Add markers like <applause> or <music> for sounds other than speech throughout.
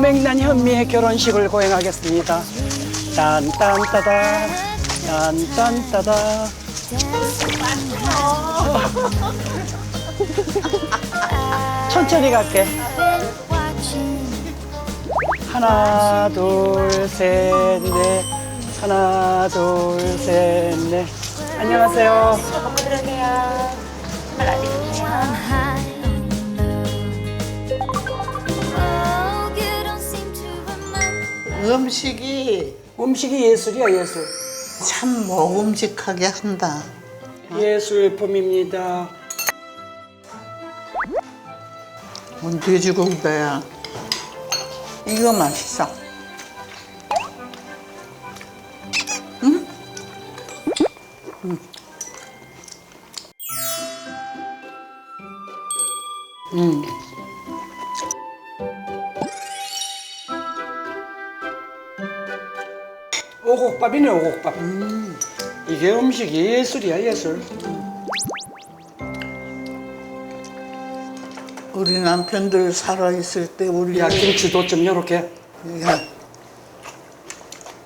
어맹난 현미의 결혼식을 고행하겠습니다. 딴딴따다, 딴딴따다. 천천히 갈게. 하나, 둘, 셋, 넷. 하나, 둘, 셋, 넷. 안녕하세요. 음식이 음식이 예술이야, 예술. 참 먹음직하게 한다. 예술품입니다. 뭔 돼지고기다야. 이거 맛있어. 오곡밥이네, 오곡밥. 이게 음식이 예술이야, 예술. 우리 남편들 살아있을 때 우리 야, 김치도 좀 요렇게. 야,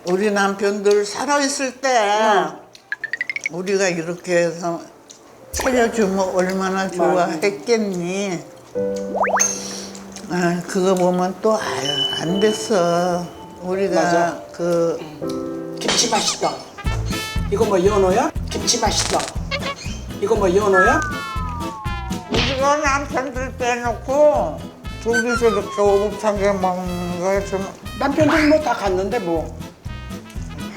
우리 남편들 살아있을 때 우리가 이렇게 해서 차려주면 얼마나 좋아했겠니? 아, 그거 보면 또 아유 안 됐어. 우리가 맞아. 그 김치 맛있다. 이거 뭐 연어야? 김치 맛있다. 이거 뭐 연어야? 우리가 남편들 빼놓고 둘이서 이렇게 오붓하게 먹는 거좀 남편들 뭐 다 갔는데 뭐.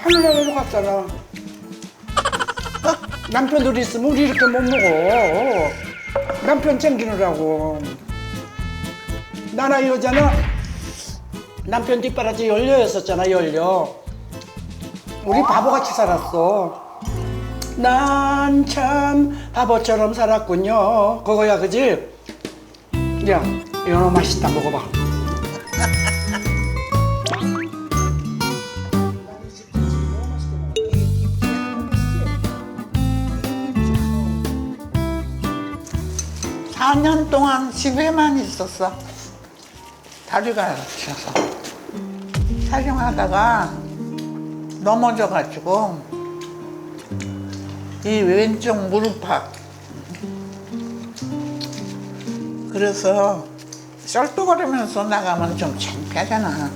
하늘나라로 갔잖아. <laughs> 남편들 있으면 우리 이렇게 못 먹어. 남편 챙기느라고. 나나 여자나 남편 뒷바라지 열려 였었잖아, 열려. 우리 바보같이 살았어. 난 참 바보처럼 살았군요. 그거야, 그지? 야, 연어 맛있다, 먹어봐. 사 년 동안 집에만 있었어. 다리가 아파서. 촬영하다가 넘어져가지고 이 왼쪽 무릎팍. 그래서 쩔뚝거리면서 나가면 좀 창피하잖아.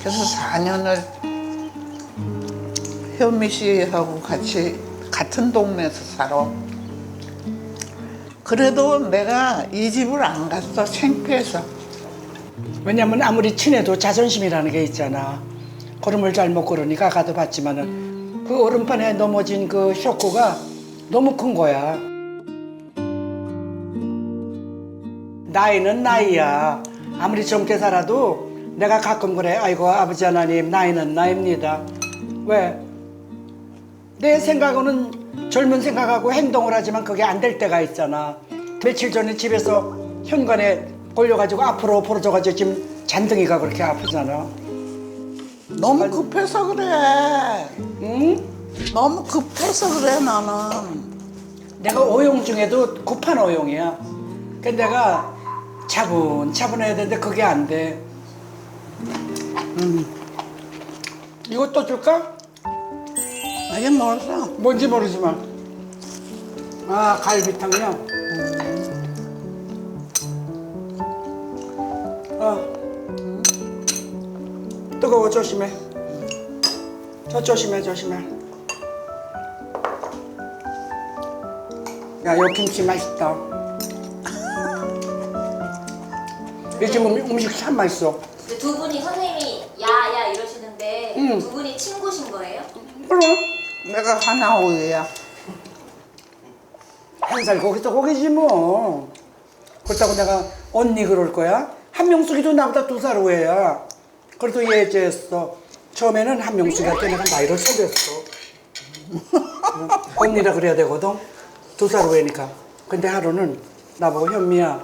그래서 4년을 현미 씨하고 같이 같은 동네에서 살아. 그래도 내가 이 집을 안 갔어 창피해서 왜냐면 아무리 친해도 자존심이라는 게 있잖아. 걸음을 잘못 걸으니까 가도 봤지만은 그 오른판에 넘어진 그 쇼크가 너무 큰 거야. 나이는 나이야. 아무리 젊게 살아도 내가 가끔 그래. 아이고 아버지 하나님 나이는 나이입니다. 왜? 내 생각으로는 젊은 생각하고 행동을 하지만 그게 안 될 때가 있잖아. 며칠 전에 집에서 현관에 걸려가지고 앞으로 벌어져가지고 지금 잔등이가 그렇게 아프잖아. 너무 급해서 그래 응? 너무 급해서 그래 나는 내가 오용 중에도 급한 오용이야. 그 내가 차분차분 해야 되는데 그게 안 돼. 음. 또 줄까? 아예 멀었어 뭔지 모르지만. 아 갈비탕이야. 아 뜨거워 조심해. 저 조심해 조심해. 야, 요 김치 맛있다. 요즘 음- 음식 참 맛있어. 근데 두 분이 선생님이 야야 이러시는데 응. 두 분이 친구신 거예요? 그럼 내가 하나 오해야 한 살 거기서 거기지 뭐. 그렇다고 내가 언니 그럴 거야? 한명숙이도 나보다 두살 후에야. 그래도 예제했어. 처음에는 한명숙이한테 내가 나이를 속였어. <laughs> 응, 언니라 그래야 되거든. 두 살 후에니까. 근데 하루는 나보고 현미야,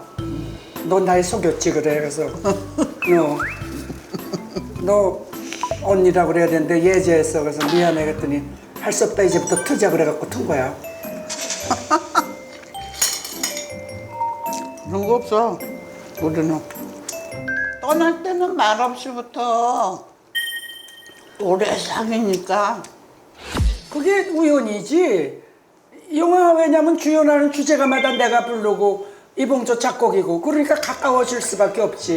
너 나이 속였지 그래. 그래서 너, <laughs> 너 언니라 그래야 되는데 예제했어. 그래서 미안해 그랬더니 할 수 없다 이제부터 트자 그래갖고 튼 거야. 그런 거 없어 우리는 떠날 때는 말없이부터 오래 사귀니까 그게 우연이지. 영화 왜냐면 주연하는 주제가마다 내가 부르고 이봉조 작곡이고 그러니까 가까워질 수밖에 없지.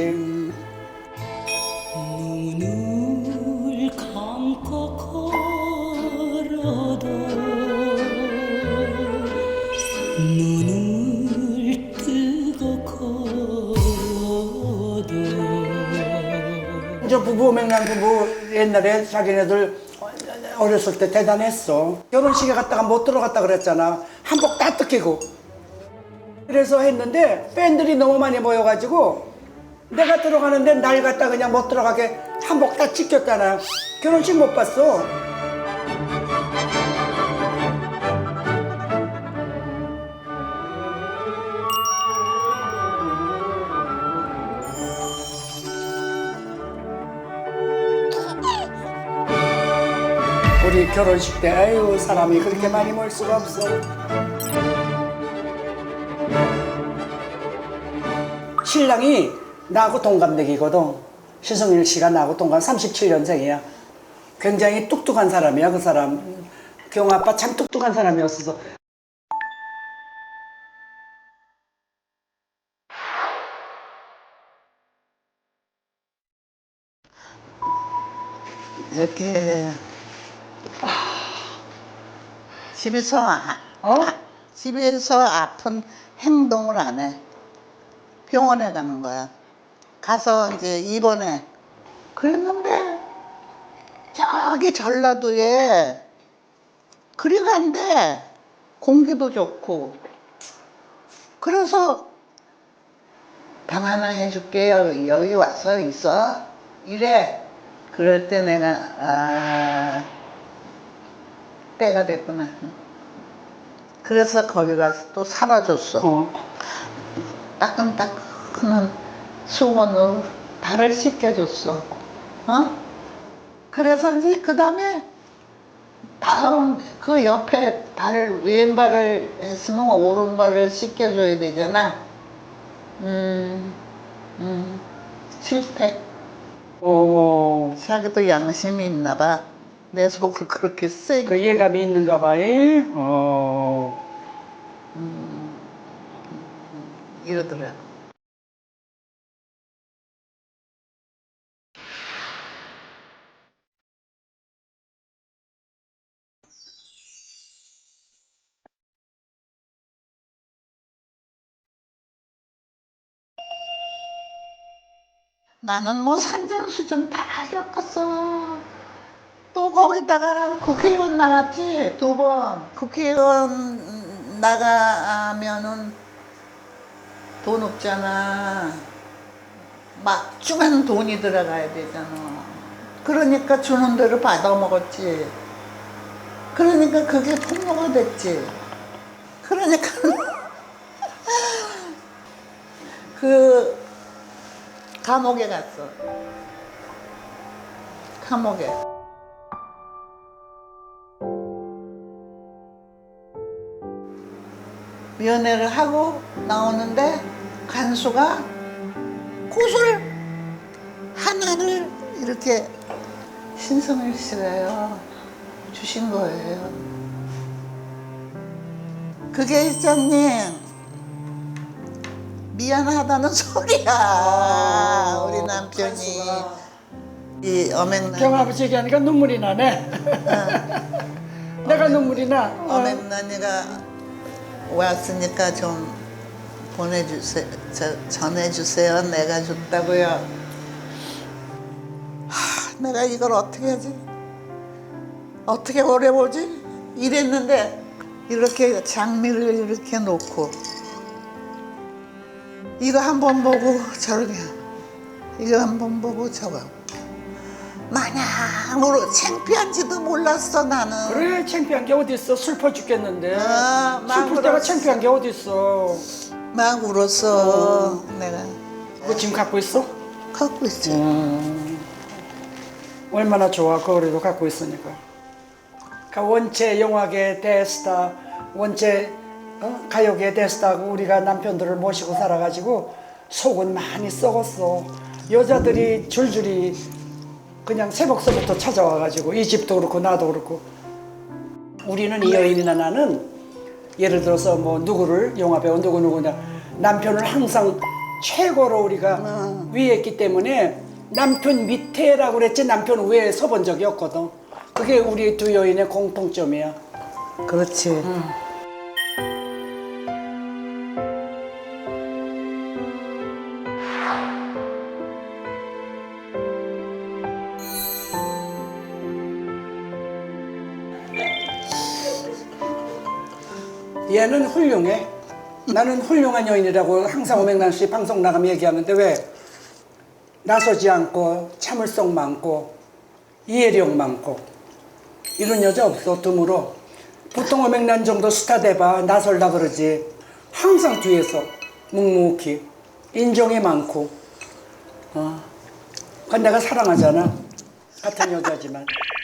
눈을 감고 저 부부 맹랑 부부 옛날에 자기네들 어렸을 때 대단했어. 결혼식에 갔다가 못 들어갔다 그랬잖아. 한복 다 뜯기고. 그래서 했는데 팬들이 너무 많이 모여가지고 내가 들어가는데 날 갖다 그냥 못 들어가게 한복 다 찢겼잖아. 결혼식 못 봤어. 우리 결혼식 때 아유 사람이 그렇게 많이 모일 수가 없어. 신랑이 나하고 동갑내기거든. 신성일 씨가 나하고 동갑 37년생이야. 굉장히 똑똑한 사람이야 그 사람. 경아 아빠 참 똑똑한 사람이었어. 이렇게 집에서 아, 어? 집에서 아픈 행동을 안 해. 병원에 가는 거야. 가서 이제 입원해. 그랬는데 저기 전라도에 그리 간대. 공기도 좋고. 그래서 방 하나 해줄게. 여기, 여기 와서 있어. 이래. 그럴 때 내가, 아, 때가 됐구나. 그래서 거기 가서 또 살아줬어. 어. 따끈따끈한 수건으로 발을 씻겨줬어. 어? 그래서 이제 그 다음에 다음 그 옆에 발 왼발을 했으면 오른발을 씻겨줘야 되잖아. 음, 음, 실패. 어. 자기도 양심이 있나 봐. 내 속을 그렇게 세게. 그 예감이 있는가 봐. 이? 어. 이러더라. 나는 뭐 산전수전 다 겪었어. 또 거기다가 국회의원 나갔지 두 번. 국회의원 나가면은 돈 없잖아. 막중한 돈이 들어가야 되잖아. 그러니까 주는 대로 받아 먹었지. 그러니까 그게 폭로가 됐지. 그러니까 <laughs> 그 감옥에 갔어. 감옥에. 면회를 하고 나오는데 간수가 꽃을 하나를 이렇게 신성일 씨가요 주신 거예요. 그게 있잖니 미안하다는 <laughs> 소리야 우리 남편이 이 어맹난 경아버지 얘기하니까 눈물이 나네. <laughs> 내가 눈물이 나. 어. 어맹난이가 왔으니까 좀 보내주세요. 저, 전해주세요. 내가 줬다고요. 하, 내가 이걸 어떻게 하지? 어떻게 오래 보지? 이랬는데 이렇게 장미를 이렇게 놓고 이거 한 번 보고 저렇게 이거 한 번 보고 저거 마냥으로 창피한지도 몰랐어 나는. 그래 창피한 게 어디 있어? 슬퍼 죽겠는데. 아, 막 슬플 때가 울었어. 창피한 게 어디 있어 막 울었어. 내가. 그거 지금 갖고 있어? 갖고 음, 얼마나 좋아 그거라도 갖고 있으니까. 그 원체 영화계 대스타 원체 어? 가요계 대스타고 우리가 남편들을 모시고 살아가지고 속은 많이 썩었어. 여자들이 줄줄이 그냥 새벽서부터 찾아와가지고 이 집도 그렇고 나도 그렇고. 우리는 이 여인이나 나는 예를 들어서 뭐 누구를 영화 배우 누구 누구냐. 남편을 항상 최고로 우리가 위했기 때문에 남편 밑에라고 그랬지 남편 위에 서본 적이 없거든. 그게 우리 두 여인의 공통점이야. 그렇지. 얘는 훌륭해. 나는 훌륭한 여인이라고 항상 오맹란 씨 방송 나가면 얘기하는데 왜? 나서지 않고 참을성 많고 이해력 많고 이런 여자 없어 드물어. 보통 오맹란 정도 스타 돼봐 나설라 그러지. 항상 뒤에서 묵묵히 인정이 많고. 어. 그건 내가 사랑하잖아. 같은 여자지만. <laughs>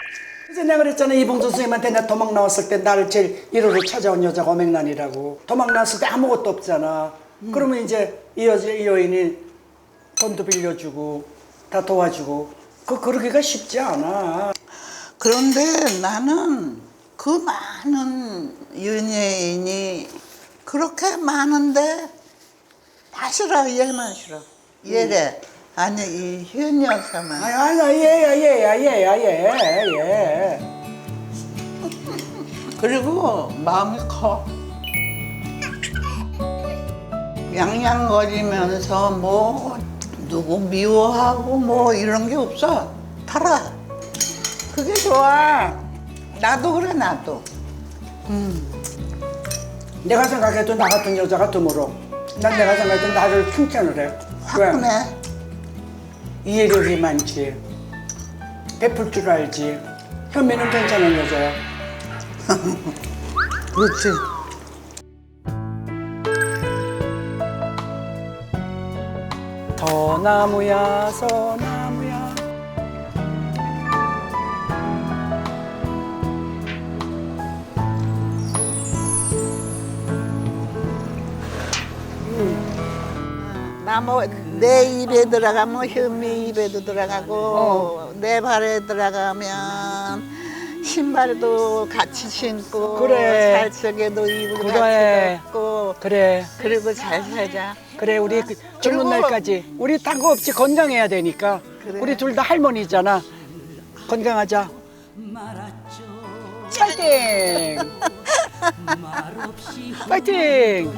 그래서 내가 그랬잖아 이봉조 선생님한테 나 도망 나왔을 때 나를 제일 1호로 찾아온 여자가 어맹란이라고. 도망 나왔을 때 아무것도 없잖아. 그러면 이제 이 여자 이 여인이 돈도 빌려주고 다 도와주고. 그 그러기가 쉽지 않아. 그런데 나는 그 많은 연예인이 그렇게 많은데 다 싫어 얘만 싫어. 얘래 아니 이현 여사만. 아니 아니야 얘야 얘야 얘야 얘얘 그리고 마음이 커. 양양거리면서 뭐 누구 미워하고 뭐 이런 게 없어. 달아. 그게 좋아. 나도 그래 나도. 내가 생각해도 나 같은 여자가 드물어. 난 내가 생각해도 나를 칭찬을 해. 왜? 화끈해 이해력이 많지 베풀 줄 알지. 현미는 괜찮은 여자야 <laughs> 그렇지. 서나무야 서나무야. 나뭐 내 입에 들어가면 현미 입에도 들어가고 내 발에 들어가면 신발도 같이 신고 그래. 살적에도 입고 그래. 같이 걷고. 그래. 그리고 잘 살자. 그래 우리 그 젊은 그리고- 날까지. 우리 딴 거 없지 건강해야 되니까. 그래. 우리 둘 다 할머니잖아. 건강하자. 파이팅! <laughs> 파이팅